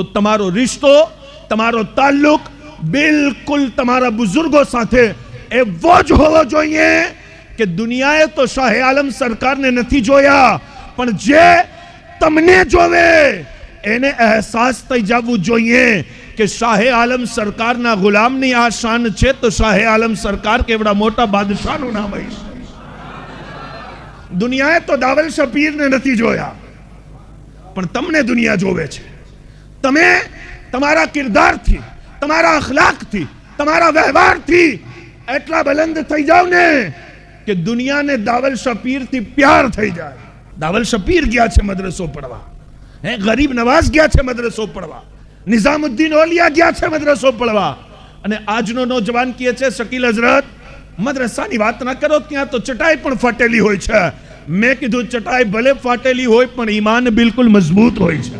તો તમારો રિશ્તો, તમારો તાલ્લુક બિલકુલ તમારા બુઝુર્ગો સાથે એવો જ હોવો જોઈએ કે દુનિયાએ તો શાહે આલમ સરકારને નથી જોયા, પણ જે તમને જોવે, એને અહેસાસ થઈ જવું જોઈએ કે શાહે આલમ સરકારના ગુલામની આ શાન છે તો શાહે આલમ સરકાર કેવડા મોટા બાદશાહનું નામ હશે દુનિયાએ તો દાવલ શપીરને નથી જોયા, પણ તમને દુનિયા જોવે છે. તમે તમારા કિરદારથી, તમારા અખલાકથી, તમારા વ્યવહારથી એટલા બલંદ થઈ જાવ ને કે દુનિયાને દાવલ શપીરથી પ્યાર થઈ જાય. દાવલ શપીર ગયા છે મદ્રસો પડવા. હે, ગરીબ નવાઝ ગયા છે મદ્રસો પડવા. નિઝામુદ્દીન ઓલિયા ગયા છે મદ્રસો પડવા. અને આજનો નોજવાન કહે છે, શકીલ હઝરત, મદ્રસાની વાત ના કરો, ત્યાં તો ચટાઈ પણ ફાટેલી હોય છે. મેં કીધું, ચટાઈ ભલે ફાટેલી હોય, પણ ઈમાન બિલકુલ મજબૂત હોય છે.